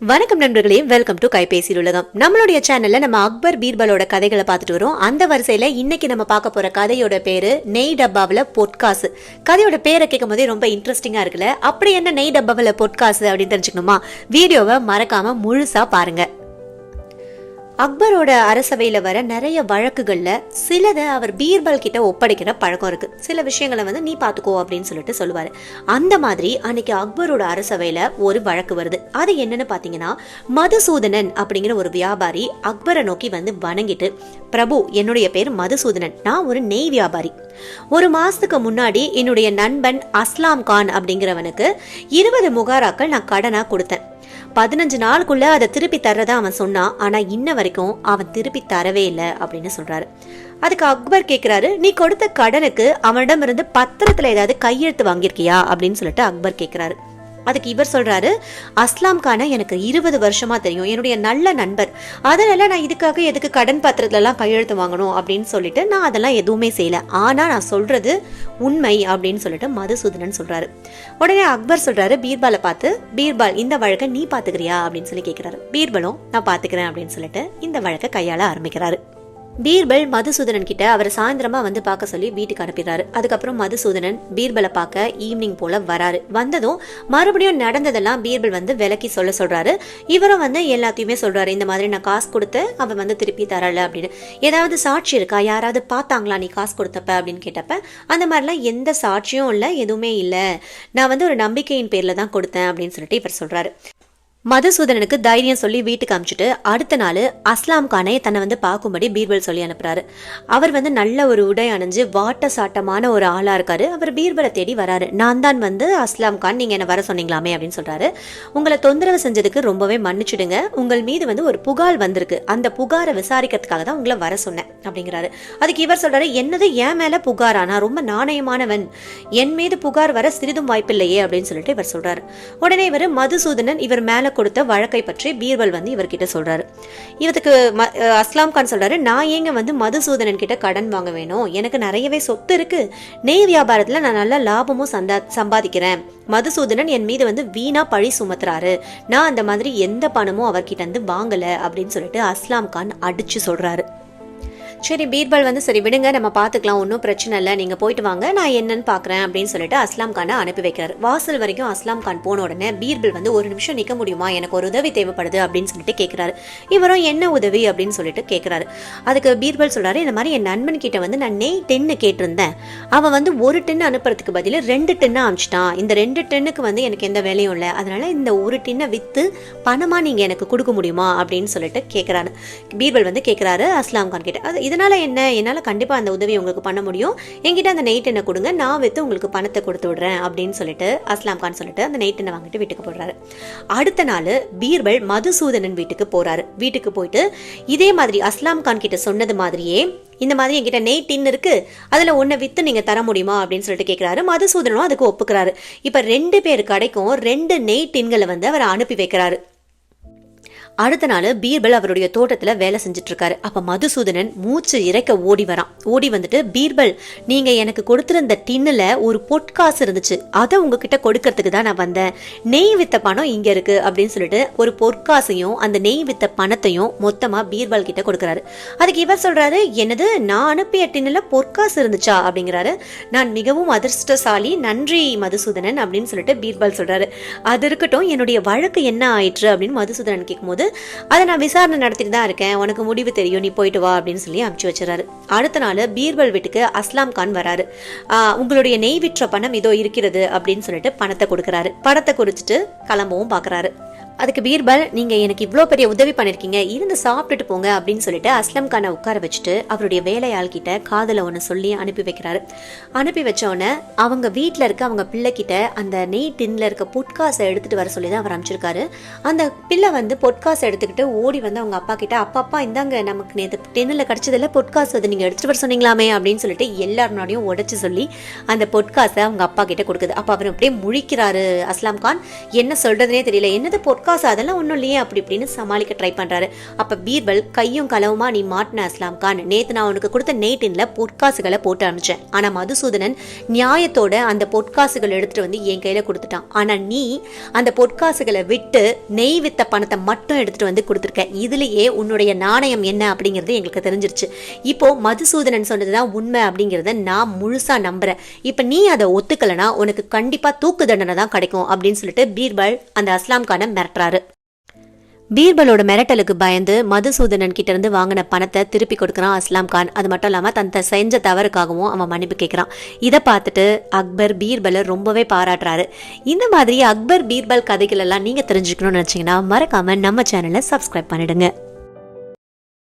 வணக்கம் நண்பர்களே welcome to கைபேசி உலகம். நம்மளுடைய சேனல்ல நம்ம அக்பர் பீர்பலோட கதைகளை பார்த்துட்டு வரோம். அந்த வரிசையில இன்னைக்கு நம்ம பார்க்க போற கதையோட பேரு நெய் டப்பாவில் பொட்காசு கதையோட பேரை கேட்கும் போதே ரொம்ப இன்ட்ரெஸ்டிங்கா இருக்குல்ல? அப்படி என்ன நெய் டப்பாவில் பொட்காசு அப்படின்னு தெரிஞ்சுக்கணுமா? வீடியோவை மறக்காம முழுசா பாருங்க. அக்பரோட அரசவையில் வர நிறைய வழக்குகளில் சிலதை அவர் பீர்பல் கிட்ட ஒப்படைக்கிற பழக்கம் இருக்கு. சில விஷயங்களை வந்து நீ பார்த்துக்கோ அப்படின்னு சொல்லிட்டு சொல்லுவார். அந்த மாதிரி அன்னைக்கு அக்பரோட அரசவையில் ஒரு வழக்கு வருது. அது என்னன்னு பார்த்தீங்கன்னா மதுசூதனன் அப்படிங்கிற ஒரு வியாபாரி அக்பரை நோக்கி வந்து வணங்கிட்டு பிரபு என்னுடைய பேர் மதுசூதனன். நான் ஒரு நெய் வியாபாரி. ஒரு மாசத்துக்கு முன்னாடி என்னுடைய நண்பன் அஸ்லாம் கான் அப்படிங்கிறவனுக்கு இருபது முகாராக்கள் நான் கடனா கொடுத்தேன். பதினஞ்சு நாளுக்குள்ள அதை திருப்பி தர்றதா அவன் சொன்னான் ஆனா இன்ன வரைக்கும் அவன் திருப்பி தரவே இல்லை அப்படின்னு சொல்றாரு. அதுக்கு அக்பர் கேட்கிறாரு நீ கொடுத்த கடனுக்கு அவனிடம் இருந்து பத்திரத்துல ஏதாவது கையெழுத்து வாங்கியிருக்கியா? அப்படின்னு சொல்லிட்டு அக்பர் கேட்கிறாரு அதுக்கு இவர் சொல்றாரு அஸ்லாம் கானை எனக்கு இருபது வருஷமா தெரியும். என்னுடைய நல்ல நண்பர். அதனால நான் இதுக்காக எதுக்கு கடன் பத்திரத்துலலாம் கையெழுத்து வாங்கணும்? அப்படின்னு சொல்லிட்டு நான் அதெல்லாம் எதுவுமே செய்யல. ஆனா நான் சொல்றது உண்மை அப்படின்னு சொல்லிட்டு மதுசூதனன் சொல்றாரு. உடனே அக்பர் சொல்றாரு பீர்பாலை பார்த்து பீர்பால் இந்த வழக்கை நீ பாத்துக்கிறியா? அப்படின்னு சொல்லி கேட்கிறாரு பீர்பலும் நான் பாத்துக்கிறேன் அப்படின்னு சொல்லிட்டு இந்த வழக்கை கையாள ஆரம்பிக்கிறாரு. பீர்பல் மதுசூதனன் கிட்ட அவரை சாயந்தரமா வந்து பார்க்க சொல்லி வீட்டுக்கு அனுப்பிடுறாரு. அதுக்கப்புறம் மதுசூதனன் பீர்பலை பார்க்க ஈவினிங் போல வராரு. வந்ததும் மறுபடியும் நடந்ததெல்லாம் பீர்பல் வந்து விலக்கி சொல்ல சொல்றாரு. இவரும் வந்து எல்லாத்தையுமே சொல்றாரு. இந்த மாதிரி நான் காசு கொடுத்து அவன் வந்து திருப்பி தரல அப்படின்னு. ஏதாவது சாட்சி இருக்கா? யாராவது பார்த்தாங்களா? நீ காசு கொடுத்தப்ப அப்படின்னு கேட்டப்ப அந்த மாதிரிலாம் எந்த சாட்சியும் இல்லை எதுவுமே இல்லை. நான் வந்து ஒரு நம்பிக்கையின் பேர்ல தான் கொடுத்தேன் அப்படின்னு சொல்லிட்டு இவர் சொல்றாரு. மதுசூதனனுக்கு தைரியம் சொல்லி வீட்டுக்கு அமிச்சிட்டு அடுத்த நாள் அஸ்லாம் கானை தன்னை வந்து பார்க்கும்படி பீர்பல் சொல்லி அனுப்புறாரு. அவர் வந்து நல்ல ஒரு உடை அணிஞ்சு வாட்ட சாட்டமான ஒரு ஆளா இருக்காரு. அவர் பீர்பலை தேடி வராரு. நான் தான் வந்து அஸ்லாம் கான் நீங்க என்ன வர சொன்னீங்களாமே அப்படின்னு சொல்றாரு. உங்களை தொந்தரவு செஞ்சதுக்கு ரொம்பவே மன்னிச்சிடுங்க. உங்கள் மீது வந்து ஒரு புகார் வந்திருக்கு. அந்த புகாரை விசாரிக்கிறதுக்காக தான் உங்களை வர சொன்னேன் அப்படிங்கிறாரு. அதுக்கு இவர் சொல்றாரு என்னது என் மேல புகாரா? நான் ரொம்ப நாணயமானவன். என் மீது புகார் வர சிறிதும் வாய்ப்பில்லையே அப்படின்னு சொல்லிட்டு இவர் சொல்றாரு. உடனே இவர் மதுசூதனன் இவர் மேல கொடுத்த வழக்கை பற்றி பீர்பல் வந்து இவர்கிட்ட சொல்றாரு. இவருக்கு ம- அஸ்லாம் கான் சொல்றாரு நான் ஏங்க வந்து மதுசூதனன் கிட்ட கடன் வாங்க வேணும்? எனக்கு நிறையவே சொத்து இருக்கு. நெய் வியாபாரத்துல நான் நல்ல லாபமும் சந்தா சம்பாதிக்கிறேன். மதுசூதனன் என் மீது வந்து வீணா பழி சுமத்துறாரு. நான் அந்த மாதிரி எந்த பணமும் அவர்கிட்ட இருந்து வாங்கல. அப்படின்னு சொல்லிட்டு அஸ்லாம் கான் அடிச்சு சொல்றாரு. சரி பீர்பல் வந்து சரி விடுங்க நம்ம பார்த்துக்கலாம் ஒன்றும் பிரச்சனை இல்லை நீங்கள் போயிட்டு வாங்க நான் என்னன்னு பார்க்குறேன் அப்படின்னு சொல்லிட்டு அஸ்லாம் கானை அனுப்பி வைக்கிறார். வாசல் வரைக்கும் அஸ்லாம் கான் போன உடனே பீர்பல் வந்து ஒரு நிமிஷம் நிற்க முடியுமா? எனக்கு ஒரு உதவி தேவைப்படுது அப்படின்னு சொல்லிட்டு கேட்குறாரு இவரும் என்ன உதவி? அப்படின்னு சொல்லிட்டு கேட்குறாரு அதுக்கு பீர்பல் சொல்கிறாரு இந்த மாதிரி என் நண்பன் கிட்ட வந்து நான் நெய் டென்னு கேட்டிருந்தேன். அவன் வந்து ஒரு டென் அனுப்புறதுக்கு பதில் ரெண்டு டென்னு அனுப்பிச்சிட்டான் இந்த ரெண்டு டென்னுக்கு வந்து எனக்கு எந்த வேலையும் இல்லை. அதனால இந்த ஒரு டின்னை விற்று பணமாக நீங்கள் எனக்கு கொடுக்க முடியுமா? அப்படின்னு சொல்லிட்டு கேட்குறாரு பீர்பல் வந்து கேட்குறாரு அஸ்லாம் கான் கிட்ட. அது இதனால் என்ன? என்னால் கண்டிப்பாக அந்த உதவி உங்களுக்கு பண்ண முடியும். என்கிட்ட அந்த நெய்ட் என்ன கொடுங்க. நான் விற்று உங்களுக்கு பணத்தை கொடுத்து விடுறேன் அப்படின்னு சொல்லிட்டு அஸ்லாம் கான் சொல்லிட்டு அந்த நைட் என்ன வாங்கிட்டு வீட்டுக்கு போடுறாரு அடுத்த நாள் பீர்பல் மதுசூதனன் வீட்டுக்கு போறாரு. வீட்டுக்கு போயிட்டு இதே மாதிரி அஸ்லாம் கான் கிட்ட சொன்னது மாதிரியே இந்த மாதிரி என்கிட்ட நெய் டின் இருக்கு. அதில் ஒன்றை விற்று நீங்கள் தர முடியுமா? அப்படின்னு சொல்லிட்டு கேட்குறாரு மதுசூதனும் அதுக்கு ஒப்புக்கிறாரு. இப்போ ரெண்டு பேர் கடைக்கும் ரெண்டு நெய் டின்களை வந்து அவர் அனுப்பி வைக்கிறாரு. அடுத்த நாள் பீர்பல் அவருடைய தோட்டத்துல வேலை செஞ்சுட்டு இருக்காரு அப்ப மதுசூதனன் மூச்சு இறைக்க ஓடி வரான். ஓடி வந்துட்டு பீர்பல் நீங்க எனக்கு கொடுத்திருந்த டின்னுல ஒரு பொற்காசு இருந்துச்சு. அதை உங்ககிட்ட கொடுக்கறதுக்கு தான் நான் வந்தேன். நெய் வித்த பணம் இங்க இருக்கு அப்படின்னு சொல்லிட்டு ஒரு பொற்காசையும் அந்த நெய் வித்த பணத்தையும் மொத்தமா பீர்பல் கிட்ட கொடுக்கறாரு. அதுக்கு இவர் சொல்றாரு என்னது நான் அனுப்பிய டின்னுல பொற்காசு இருந்துச்சா? அப்படிங்கிறாரு. நான் மிகவும் அதிர்ஷ்டசாலி நன்றி மதுசூதனன் அப்படின்னு சொல்லிட்டு பீர்பல் சொல்றாரு. அது இருக்கட்டும் என்னுடைய வழக்கு என்ன ஆயிற்று? அப்படின்னு மதுசூதனன் கேட்கும்போது அதை நான் விசாரணை நடத்திட்டு தான் இருக்கேன். உனக்கு முடிவு தெரியும். நீ போயிட்டு வா அப்படின்னு சொல்லி அமுச்சு வச்சுறாரு அடுத்த நாள் பீர்பல் வீட்டுக்கு அஸ்லாம் கான் வராரு. உங்களுடைய நெய் விற்ற பணம் இதோ இருக்கிறது அப்படின்னு சொல்லிட்டு பணத்தை கொடுக்குறாரு. பணத்தை குறிச்சிட்டு கிளம்பவும் பார்க்குறாரு அதுக்கு பீர்பல் நீங்க எனக்கு இவ்வளோ பெரிய உதவி பண்ணிருக்கீங்க. இருந்து சாப்பிட்டுட்டு போங்க அப்படின்னு சொல்லிட்டு அஸ்லம் கானை உட்கார வச்சுட்டு அவருடைய வேலையாள் கிட்ட காதல ஒன்று சொல்லி அனுப்பி வைக்கிறாரு. அனுப்பி வச்ச அவங்க வீட்டில் இருக்க அவங்க பிள்ளைக்கிட்ட அந்த நெய் டின்ல இருக்க பொட்காசை எடுத்துட்டு வர சொல்லி தான் அவர் அனுப்பிச்சிருக்காரு. அந்த பிள்ளை வந்து பொட்காசை எடுத்துக்கிட்டு ஓடி வந்து அவங்க அப்பா கிட்ட அப்பா அப்பா இந்தாங்க நமக்கு நேற்று டென்னில் கிடச்சதில்ல பொட்காசு அது நீங்கள் எடுத்துட்டு வர சொன்னீங்களாமே அப்படின்னு சொல்லிட்டு எல்லார் முன்னாடியும் சொல்லி அந்த பொட்காசை அவங்க அப்பா கிட்ட கொடுக்குது. அப்போ அவர் அப்படியே முழிக்கிறாரு அஸ்லாம் கான் என்ன சொல்றதுனே தெரியல. என்னது பொட்காசு? பொற்காசு அதெல்லாம் ஒன்றும் இல்லையே அப்படி இப்படின்னு சமாளிக்க ட்ரை பண்ணுறாரு அப்போ பீர்பல் கையும் களவுமா நீ மாட்டின அஸ்லாம் கான் நேற்று நான் உனக்கு கொடுத்த நெய்டின்ல பொற்காசுகளை போட்டு அனுப்பிச்சேன். ஆனால் மதுசூதனன் நியாயத்தோட அந்த பொற்காசுகள் எடுத்துட்டு வந்து என் கையில் கொடுத்துட்டான். ஆனால் நீ அந்த பொற்காசுகளை விட்டு நெய் வித்த பணத்தை மட்டும் எடுத்துகிட்டு வந்து கொடுத்துருக்க. இதுலேயே உன்னுடைய நாணயம் என்ன அப்படிங்கிறது எங்களுக்கு தெரிஞ்சிருச்சு. இப்போ மதுசூதனன் சொன்னது தான் உண்மை அப்படிங்கிறத நான் முழுசாக நம்புகிறேன் இப்போ நீ அதை ஒத்துக்கலைன்னா உனக்கு கண்டிப்பாக தூக்கு தண்டனை தான் கிடைக்கும் அப்படின்னு சொல்லிட்டு பீர்பல் அந்த அஸ்லாம் கானை மிரட்டுறாரு பீர்பலோட மிரட்டலுக்கு பயந்து மதுசூதனன் கிட்ட இருந்து வாங்கின பணத்தை திருப்பி கொடுக்குறான் அஸ்லாம் கான். அது மட்டும் இல்லாமல் தன் செஞ்ச தவறுக்காகவும் அவன் மன்னிப்பு கேட்குறான். இதை பார்த்துட்டு அக்பர் பீர்பலை ரொம்பவே பாராட்டுறாரு. இந்த மாதிரி அக்பர் பீர்பல் கதைகள் எல்லாம் நீங்கள் தெரிஞ்சுக்கணும்னு நினச்சிங்கன்னா மறக்காம நம்ம சேனலை சப்ஸ்கிரைப் பண்ணிடுங்க.